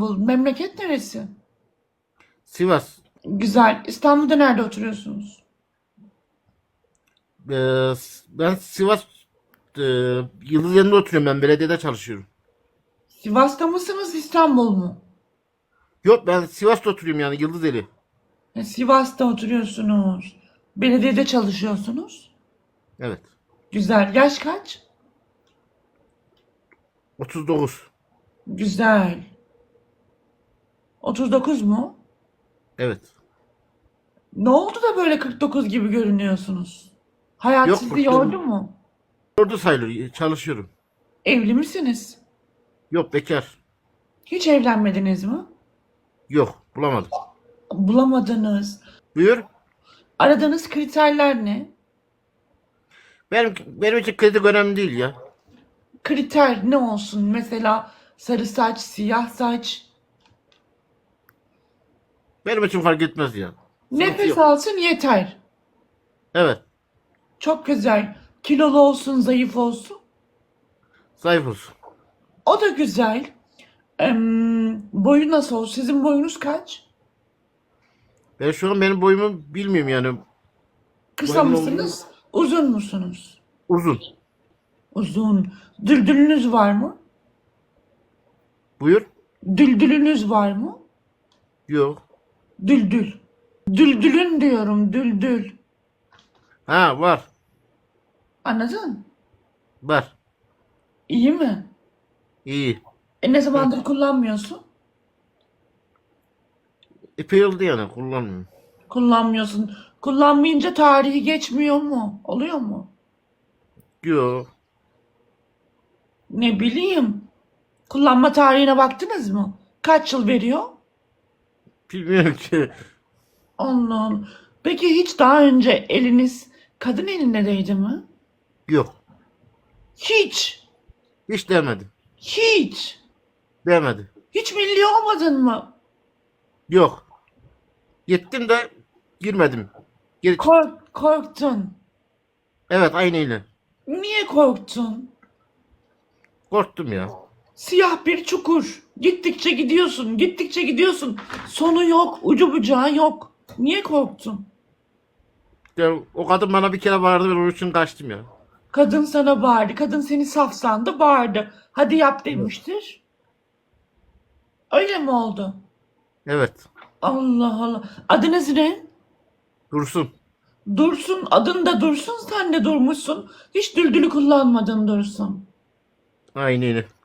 İstanbul. Memleket neresi? Sivas. Güzel. İstanbul'da nerede oturuyorsunuz? Ee, ben Sivas e, Yıldızeli'nde oturuyorum ben. Belediyede çalışıyorum. Sivas'ta mısınız, İstanbul mu? Yok ben Sivas'ta oturuyorum yani Yıldızeli. Ha, Sivas'ta oturuyorsunuz. Belediyede çalışıyorsunuz. Evet. Güzel. Yaş kaç? 39. Güzel. 39 mu? Evet. Ne oldu da böyle 49 gibi görünüyorsunuz? Hayat Yok, sizi yordu mu? Orada sayılır. Çalışıyorum. Evli misiniz? Yok bekar. Hiç evlenmediniz mi? Yok bulamadım. Bulamadınız. Buyur. Aradığınız kriterler ne? Benim, benim için kredi önemli değil ya. Kriter ne olsun? Mesela sarı saç, siyah saç. Benim için fark etmez ya. Nefes yok. alsın yeter. Evet. Çok güzel. Kilolu olsun, zayıf olsun. Zayıf olsun. O da güzel. Em, boyu nasıl? Sizin boyunuz kaç? Ben şu an benim boyumu bilmiyorum yani. Kısa Boyum mısınız? Uzun musunuz? Uzun. Uzun. Düldülünüz var mı? Buyur. Düldülünüz var mı? Yok. Düldül. Düldülün diyorum, düldül. Ha var. Anladın? Var. İyi mi? İyi. E ne zamandır kullanmıyorsun? Epey oldu yani kullanmıyorum. Kullanmıyorsun. Kullanmayınca tarihi geçmiyor mu? Oluyor mu? Yok. Ne bileyim. Kullanma tarihine baktınız mı? Kaç yıl veriyor? Bilmiyorum ki. Allah'ım. Peki hiç daha önce eliniz kadın eline değdi mi? Yok. Hiç. Hiç demedim. Hiç. Demedi. Hiç milli olmadın mı? Yok. Gittim de girmedim. Geri Kork, korktun. Evet aynı öyle. Niye korktun? Korktum ya. Siyah bir çukur. Gittikçe gidiyorsun, gittikçe gidiyorsun. Sonu yok, ucu bucağı yok. Niye korktun? Ya, o kadın bana bir kere bağırdı ben onun için kaçtım ya. Kadın sana bağırdı, kadın seni safsandı, bağırdı. Hadi yap demiştir. Öyle mi oldu? Evet. Allah Allah. Adınız ne? Dursun. Dursun, adın da Dursun, sen de durmuşsun. Hiç düldülü kullanmadın Dursun. Aynı öyle.